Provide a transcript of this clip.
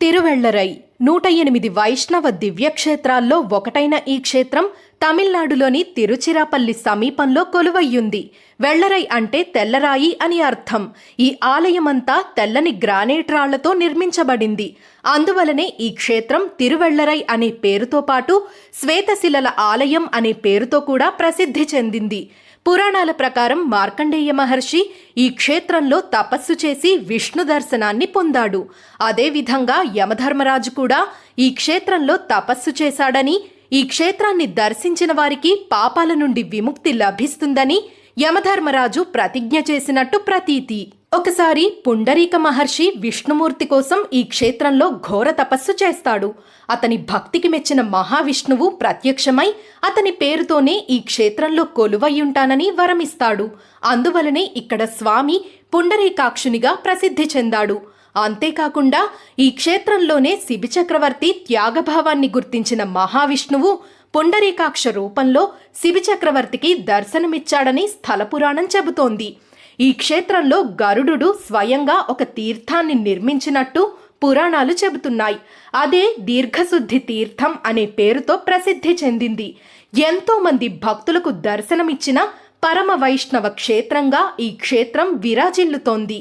తిరువెళ్ళరై నూట ఎనిమిది వైష్ణవ దివ్యక్షేత్రాల్లో ఒకటైన ఈ క్షేత్రం తమిళనాడులోని తిరుచిరాపల్లి సమీపంలో కొలువయ్యుంది. వెళ్ళరై అంటే తెల్లరాయి అని అర్థం. ఈ ఆలయమంతా తెల్లని గ్రానైట్ రాళ్ళతో నిర్మించబడింది. అందువలనే ఈ క్షేత్రం తిరువెళ్ళరై అనే పేరుతో పాటు శ్వేతశిలల ఆలయం అనే పేరుతో కూడా ప్రసిద్ధి చెందింది. పురాణాల ప్రకారం మార్కండేయ మహర్షి ఈ క్షేత్రంలో తపస్సు చేసి విష్ణు దర్శనాన్ని పొందాడు. అదేవిధంగా యమధర్మరాజు కూడా ఈ క్షేత్రంలో తపస్సు చేశాడని ఈ క్షేత్రాన్ని దర్శించిన వారికి పాపాల నుండి విముక్తి లభిస్తుందని యమధర్మరాజు ప్రతిజ్ఞ చేసినట్టు ప్రతీతి. ఒకసారి పుండరీక మహర్షి విష్ణుమూర్తి కోసం ఈ క్షేత్రంలో ఘోర తపస్సు చేస్తాడు. అతని భక్తికి మెచ్చిన మహావిష్ణువు ప్రత్యక్షమై అతని పేరుతోనే ఈ క్షేత్రంలో కొలువయ్యుంటానని వరమిస్తాడు. అందువలనే ఇక్కడ స్వామి పుండరీకాక్షునిగా ప్రసిద్ధి చెందాడు. అంతేకాకుండా ఈ క్షేత్రంలోనే శిబిచక్రవర్తి త్యాగభావాన్ని గుర్తించిన మహావిష్ణువు పొండరీకాక్ష రూపంలో శిబిచక్రవర్తికి దర్శనమిచ్చాడని స్థల పురాణం చెబుతోంది. ఈ క్షేత్రంలో గరుడు స్వయంగా ఒక తీర్థాన్ని నిర్మించినట్టు పురాణాలు చెబుతున్నాయి. అదే దీర్ఘశుద్ధి తీర్థం అనే పేరుతో ప్రసిద్ధి చెందింది. ఎంతోమంది భక్తులకు దర్శనమిచ్చిన పరమ వైష్ణవ క్షేత్రంగా ఈ క్షేత్రం విరాజిల్లుతోంది.